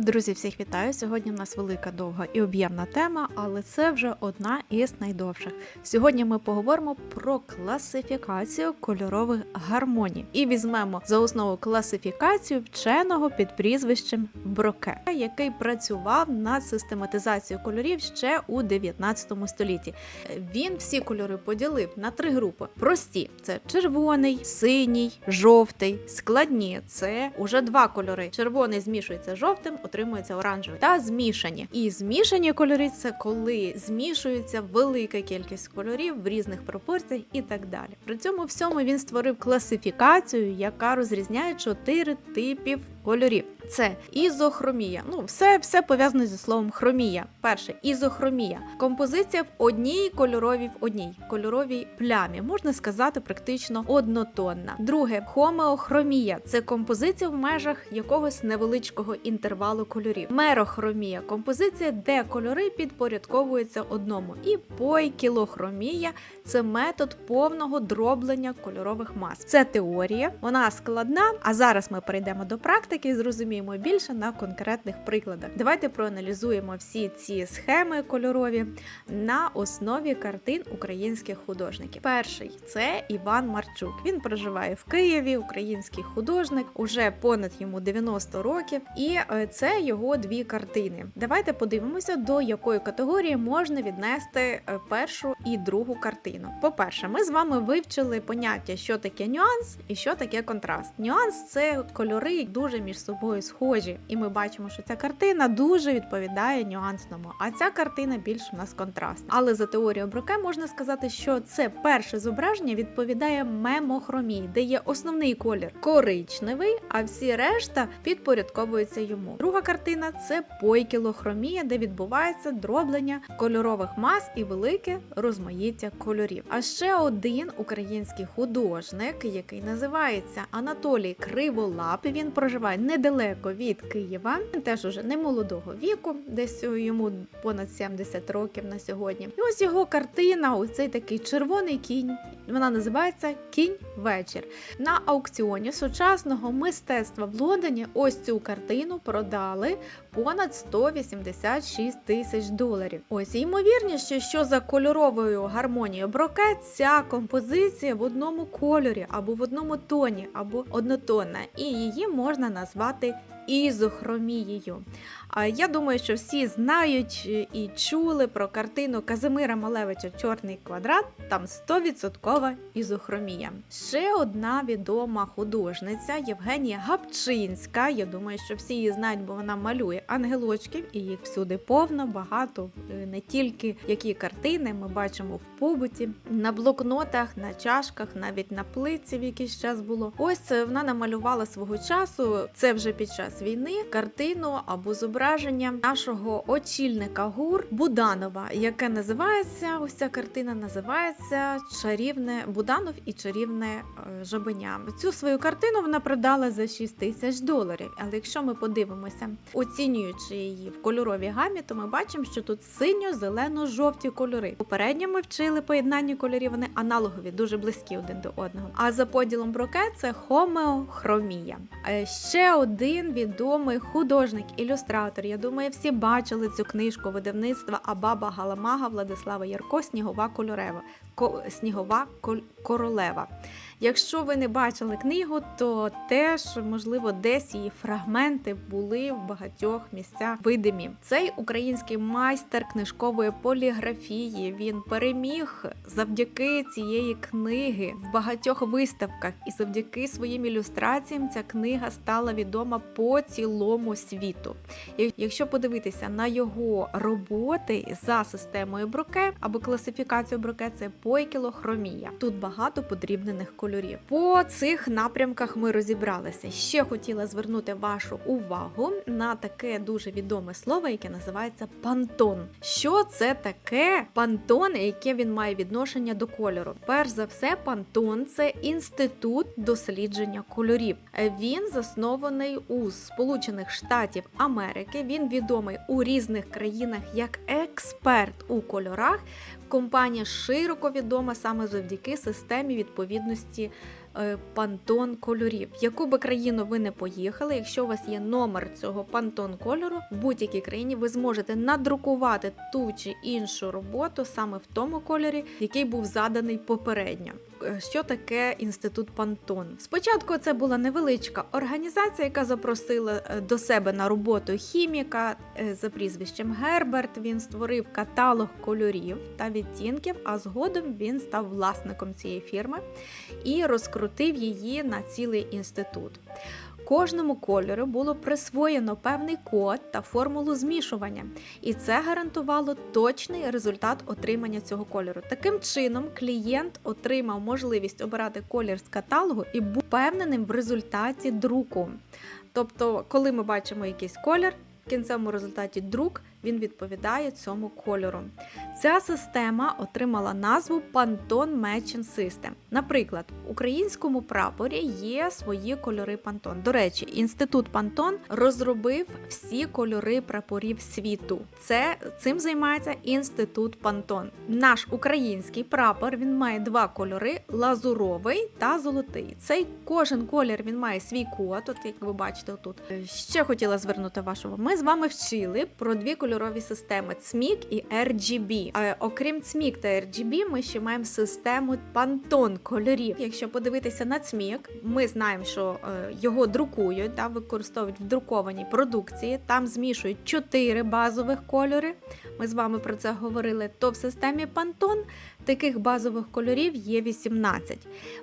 Друзі, всіх вітаю! Сьогодні в нас велика, довга і об'ємна тема, але це вже одна із найдовших. Сьогодні ми поговоримо про класифікацію кольорових гармоній і візьмемо за основу класифікацію вченого під прізвищем Броке, який працював над систематизацією кольорів ще у 19 столітті. Він всі кольори поділив на три групи: прості це червоний, синій, жовтий, складні це уже два кольори. Червоний змішується з жовтим, отримується оранжевий та змішані. І змішані кольори це коли змішується велика кількість кольорів в різних пропорціях і так далі. При цьому всьому він створив класифікацію, яка розрізняє чотири типів кольорів. Це ізохромія. Ну, все, все пов'язано зі словом хромія. Перше ізохромія. Композиція в одній кольоровій в одній кольоровій плямі. Можна сказати, практично однотонна. Друге хомеохромія це композиція в межах якогось невеличкого інтервалу кольорів. Мерохромія композиція, де кольори підпорядковуються одному. І пойкілохромія це метод повного дроблення кольорових мас. Це теорія, вона складна. А зараз ми перейдемо до практики і зрозуміємо більше на конкретних прикладах. Давайте проаналізуємо всі ці схеми кольорові на основі картин українських художників. Перший це Іван Марчук. Він проживає в Києві, український художник, уже понад йому 90 років, і е, це його дві картини. Давайте подивимося, до якої категорії можна віднести е, першу і другу картину. По-перше, ми з вами вивчили поняття, що таке нюанс і що таке контраст. Нюанс це кольори дуже між собою схожі, і ми бачимо, що ця картина дуже відповідає нюансному, а ця картина більш у нас контрастна. Але за теорією Броке можна сказати, що це перше зображення відповідає мемохромії, де є основний колір коричневий, а всі решта підпорядковуються йому. Друга картина це пойкілохромія, де відбувається дроблення кольорових мас і велике розмаїття кольорів. А ще один український художник, який називається Анатолій Криволап. Він проживає недалеко від Києва, теж уже не молодого віку, десь йому понад 70 років на сьогодні. І ось його картина, ось цей такий червоний кінь. Вона називається Кінь вечір. На аукціоні сучасного мистецтва в Лондоні ось цю картину продали понад 186 тисяч доларів. Ось і ймовірніше, що за кольоровою гармонією броке ця композиція в одному кольорі, або в одному тоні, або однотонна, і її можна назвати ізохромією. Я думаю, що всі знають і чули про картину Казимира Малевича Чорний квадрат. Там 100% ізохромія. Ще одна відома художниця Євгенія Гапчинська. Я думаю, що всі її знають, бо вона малює ангелочків, і їх всюди повно, багато е, не тільки які картини ми бачимо в побуті, на блокнотах, на чашках, навіть на плитці в якийсь час було. Ось е, вона намалювала свого часу. Це вже під час війни картину або зображення нашого очільника гур Буданова, яке називається ось ця картина називається Чарівне Буданов і чарівне е, жабеня. Цю свою картину вона продала за 6 тисяч доларів. Але якщо ми подивимося, оцінюючи її в кольоровій гамі, то ми бачимо, що тут синьо-зелено-жовті кольори. Попередньо ми вчили поєднання кольорів, вони аналогові, дуже близькі один до одного. А за поділом броке це хомеохромія. Е, Ще один відомий художник-ілюстратор. Я думаю, всі бачили цю книжку видавництва Абаба Галамага Владислава Ярко Снігова кольорева. Снігова королева. Якщо ви не бачили книгу, то теж можливо десь її фрагменти були в багатьох місцях видимі. Цей український майстер книжкової поліграфії він переміг завдяки цієї книги в багатьох виставках, і завдяки своїм ілюстраціям ця книга стала відома по цілому світу. Якщо подивитися на його роботи за системою Броке або класифікацію Броке, це пойкілохромія. Тут багато подрібнених кольорів. По цих напрямках ми розібралися. Ще хотіла звернути вашу увагу на таке дуже відоме слово, яке називається пантон. Що це таке пантон, яке він має відношення до кольору? Перш за все, пантон це інститут дослідження кольорів. Він заснований у Сполучених Штатів Америки. Він відомий у різних країнах як експерт у кольорах. Компанія широко відома саме завдяки системі відповідності пантон кольорів. Яку би країну ви не поїхали, якщо у вас є номер цього пантон кольору, в будь-якій країні ви зможете надрукувати ту чи іншу роботу саме в тому кольорі, який був заданий попередньо. Е, Що таке інститут Пантон? Спочатку це була невеличка організація, яка запросила е, до себе на роботу хіміка е, за прізвищем Герберт. Він створив каталог кольорів та відтінків, а згодом він став власником цієї фірми і розкрутив її на цілий інститут. Кожному кольору було присвоєно певний код та формулу змішування, і це гарантувало точний результат отримання цього кольору. Таким чином, клієнт отримав можливість обирати колір з каталогу і був впевненим в результаті друку. Тобто, коли ми бачимо якийсь колір, в кінцевому результаті друк він відповідає цьому кольору. Ця система отримала назву Pantone Matching System. Наприклад, в українському прапорі є свої кольори Pantone. До речі, інститут Pantone розробив всі кольори прапорів світу. Це цим займається інститут Pantone. Наш український прапор він має два кольори: лазуровий та золотий. Цей кожен колір він має свій код. От як ви бачите, тут ще хотіла звернути вашу увагу. Ми з вами вчили про дві кольорові системи CMYK і RGB. Окрім CMYK та RGB, ми ще маємо систему Pantone кольорів. Якщо подивитися на CMYK, ми знаємо, що е, його друкують та використовують в друкованій продукції. Там змішують чотири базових кольори. Ми з вами про це говорили. То в системі Pantone таких базових кольорів є 18.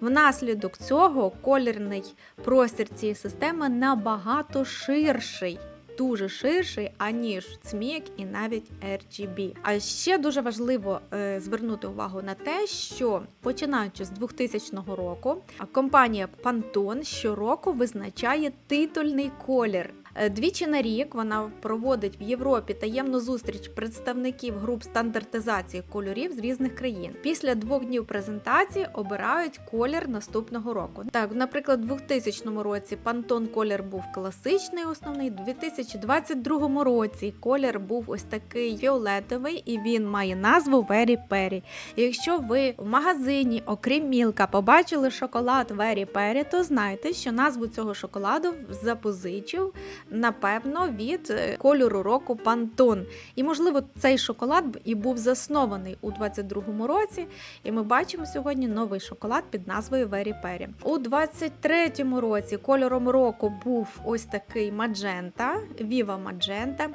Внаслідок цього колірний простір цієї системи набагато ширший. Дуже ширший, аніж цмік і навіть RGB. А ще дуже важливо е, звернути увагу на те, що починаючи з 2000 року, компанія Pantone щороку визначає титульний колір. Е, Двічі на рік вона проводить в Європі таємну зустріч представників груп стандартизації кольорів з різних країн. Після двох днів презентації обирають колір наступного року. Так, наприклад, у 2000 році Pantone колір був класичний основний, у 2022 році колір був ось такий фіолетовий, і він має назву Very Perry. І якщо ви в магазині, окрім мілка, побачили шоколад Very Perry, то знайте, що назву цього шоколаду запозичив напевно, від е, кольору року Pantone. І, можливо, цей шоколад і був заснований у 22-му році. І ми бачимо сьогодні новий шоколад під назвою Very Perry. У 23-му році кольором року був ось такий Magenta, Viva Magenta.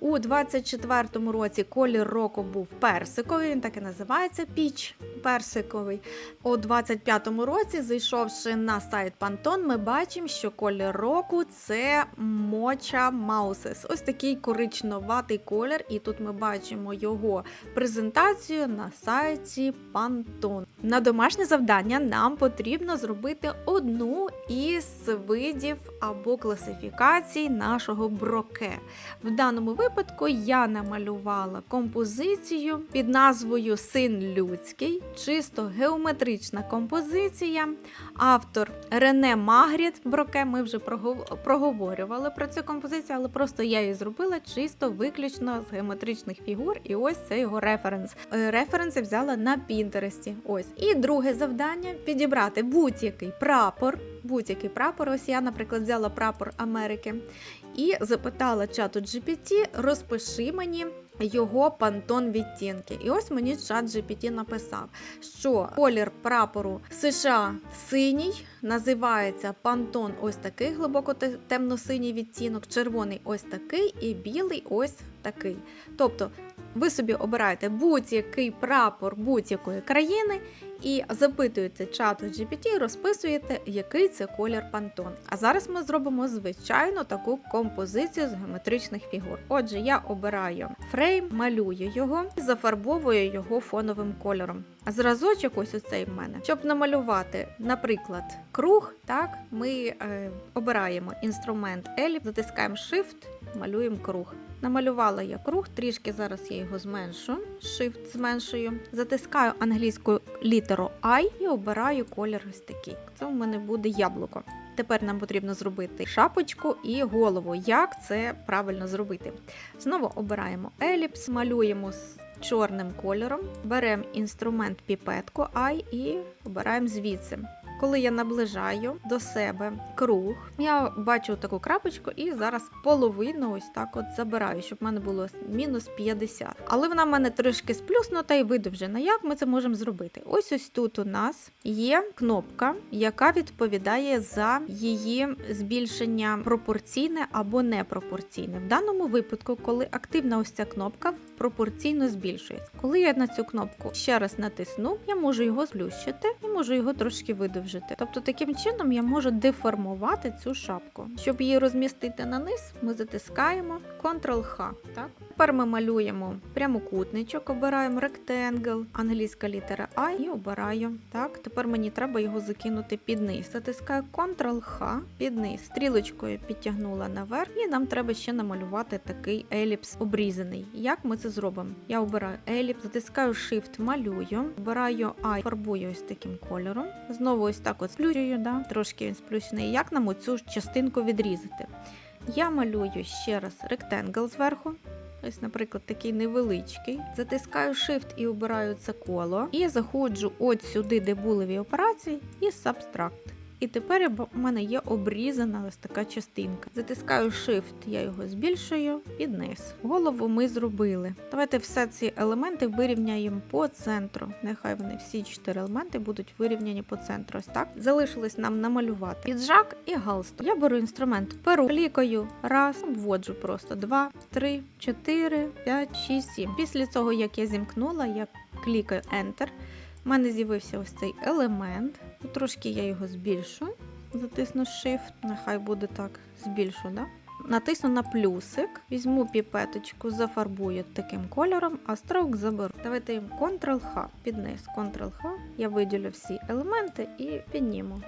У 24-му році колір року був персиковий, він так і називається піч персиковий. У 25-му році, зайшовши на сайт Pantone, ми бачимо, що колір року це Mocha Mouses. Ось такий коричневатий колір, і тут ми бачимо його презентацію на сайті Pantone. На домашнє завдання нам потрібно зробити одну із видів або класифікацій нашого броке. В даному випадку я намалювала композицію під назвою Син людський, чисто геометрична композиція. Автор Рене Магріт Броке. Ми вже проговорювали про цю композицію, але просто я її зробила чисто виключно з геометричних фігур. І ось це його референс. Е, Референси взяла на Пінтересті. Ось. І друге завдання підібрати будь-який прапор. Будь-який прапор. Ось я, наприклад, взяла прапор Америки і запитала чату GPT, розпиши мені його пантон відтінки. І ось мені чат GPT написав, що колір прапору США синій, називається пантон ось такий глибоко темно-синій відтінок, червоний ось такий і білий ось такий. Тобто ви собі обираєте будь-який прапор будь-якої країни і запитуєте чату GPT, розписуєте, який це колір пантон. А зараз ми зробимо звичайну таку композицію з геометричних фігур. Отже, я обираю фрейм, малюю його і зафарбовую його фоновим кольором. А зразочок ось оцей в мене. Щоб намалювати, наприклад, круг, так, ми е, обираємо інструмент Еліп, затискаємо Shift, малюємо круг. Намалювала я круг, трішки зараз я його зменшу, Shift зменшую, затискаю англійську літеру I і обираю колір ось. Це у мене буде яблуко. Тепер нам потрібно зробити шапочку і голову. Як це правильно зробити? Знову обираємо еліпс, малюємо з чорним кольором, беремо інструмент піпетку I і обираємо звідси. Коли я наближаю до себе круг, я бачу таку крапочку і зараз половину ось так от забираю, щоб в мене було мінус 50. Але вона в мене трошки сплюснута і видовжена. Як ми це можемо зробити? Ось ось тут у нас є кнопка, яка відповідає за її збільшення пропорційне або непропорційне. В даному випадку, коли активна ось ця кнопка пропорційно збільшується. Коли я на цю кнопку ще раз натисну, я можу його сплющити і можу його трошки видовжити. Тобто таким чином я можу деформувати цю шапку. Щоб її розмістити на низ, ми затискаємо Ctrl-H. Так? Тепер ми малюємо прямокутничок, обираємо Rectangle, англійська літера I і обираю. Так, тепер мені треба його закинути під низ. Затискаю Ctrl-H під низ. Стрілочкою підтягнула наверх, і нам треба ще намалювати такий еліпс обрізаний. Як ми це зробимо? Я обираю еліпс, затискаю Shift, малюю, обираю I, фарбую ось таким кольором. Знову ось так от сплющую, да? трошки він сплющений. Як нам оцю частинку відрізати? Я малюю ще раз ректенгл зверху. Ось, наприклад, такий невеличкий. Затискаю Shift і обираю це коло. І заходжу от сюди, де були операції, і Subtract. І тепер в мене є обрізана ось така частинка. Затискаю Shift, я його збільшую під низ. Голову ми зробили. Давайте все ці елементи вирівняємо по центру. Нехай вони всі чотири елементи будуть вирівняні по центру. Ось так. Залишилось нам намалювати піджак і галстук. Я беру інструмент перу, клікаю, раз, обводжу просто два, три, чотири, п'ять, шість, сім. Після цього, як я зімкнула, я клікаю Enter. У мене з'явився ось цей елемент. Трошки я його збільшу. Затисну Shift, нехай буде так, збільшу, да? Натисну на плюсик, візьму піпеточку, зафарбую таким кольором, а строк заберу. Давайте їм Ctrl-H, підниз Ctrl-H, я виділю всі елементи і підніму.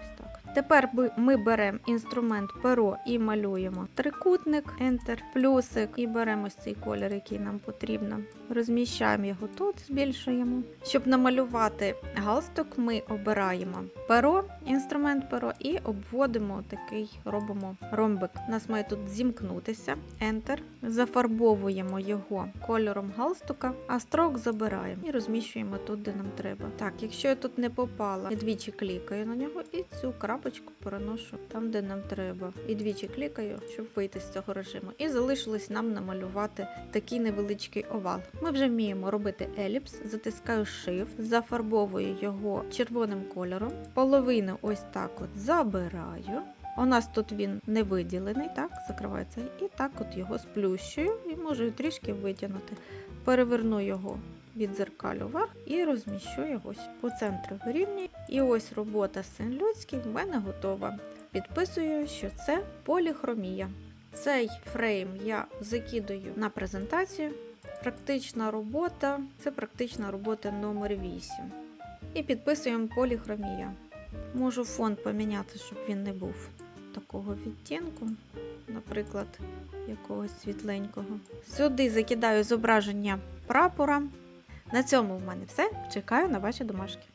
Тепер ми беремо інструмент перо і малюємо трикутник, Enter, плюсик, і беремо ось цей колір, який нам потрібно. Розміщаємо його тут, збільшуємо. Щоб намалювати галстук, ми обираємо перо, інструмент перо, і обводимо такий, робимо ромбик. У нас має тут зімкнутися. Enter. Зафарбовуємо його кольором галстука, а строк забираємо і розміщуємо тут, де нам треба. Так, якщо я тут не попала, я двічі клікаю на нього і цю крапочку переношу там, де нам треба. І двічі клікаю, щоб вийти з цього режиму. І залишилось нам намалювати такий невеличкий овал. Ми вже вміємо робити еліпс, затискаю Shift, зафарбовую його червоним кольором, половину ось так от забираю. У нас тут він не виділений, так, закривається. І так от його сплющую і можу трішки витягнути. Переверну його від зеркалю вверх і розміщу його по центру рівня. І ось робота син людський в мене готова. Підписую, що це поліхромія. Цей фрейм я закидаю на презентацію. Практична робота це практична робота номер 8. І підписуємо поліхромія. Можу фон поміняти, щоб він не був такого відтінку, наприклад, якогось світленького. Сюди закидаю зображення прапора. На цьому в мене все. Чекаю на ваші домашки.